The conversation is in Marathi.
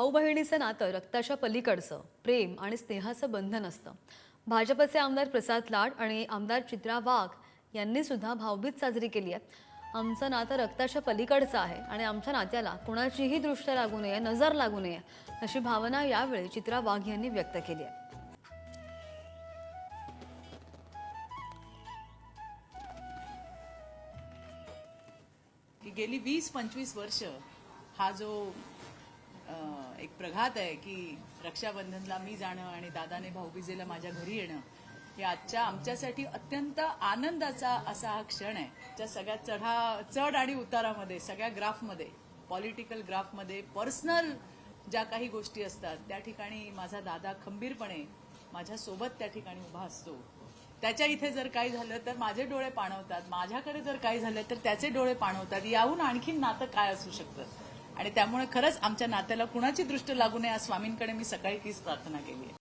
भाऊ बहिणीचं नातं रक्ताच्या पलीकडचं प्रेम आणि स्नेहाचं बंधन असतं. भाजपचे आमदार प्रसाद लाड आणि आमदार चित्रा वाघ यांनी सुद्धा भाऊबीज साजरी केली आहे. आमचं नातं रक्ताच्या पलीकडचं आहे आणि आमच्या नात्याला कुणाचीही दृष्ट्या लागू नये नजर लागू नये अशी भावना यावेळी चित्रा वाघ यांनी व्यक्त केली आहे. गेली वीस पंचवीस वर्ष हा जो एक प्रघात आहे की रक्षाबंधनला मी जाणं आणि दादाने भाऊबीजेला माझ्या घरी येणं हे आजच्या आमच्यासाठी अत्यंत आनंदाचा असा हा क्षण आहे. ज्या सगळ्या चढा चढ आणि उतारामध्ये सगळ्या ग्राफमध्ये पॉलिटिकल ग्राफमध्ये पर्सनल ज्या काही गोष्टी असतात त्या ठिकाणी माझा दादा खंबीरपणे माझ्यासोबत त्या ठिकाणी उभा असतो. त्याच्या इथे जर काही झालं तर माझे डोळे पाणवतात. माझ्याकडे जर काही झालं तर त्याचे डोळे पाणवतात. याहून आणखीन नातं काय असू शकतं? आणि त्यामुळे खरंच आमच्या नात्याला कुणाची दृष्ट लागू नये आज स्वामींकडे मी सकाळी तीच प्रार्थना केली आहे.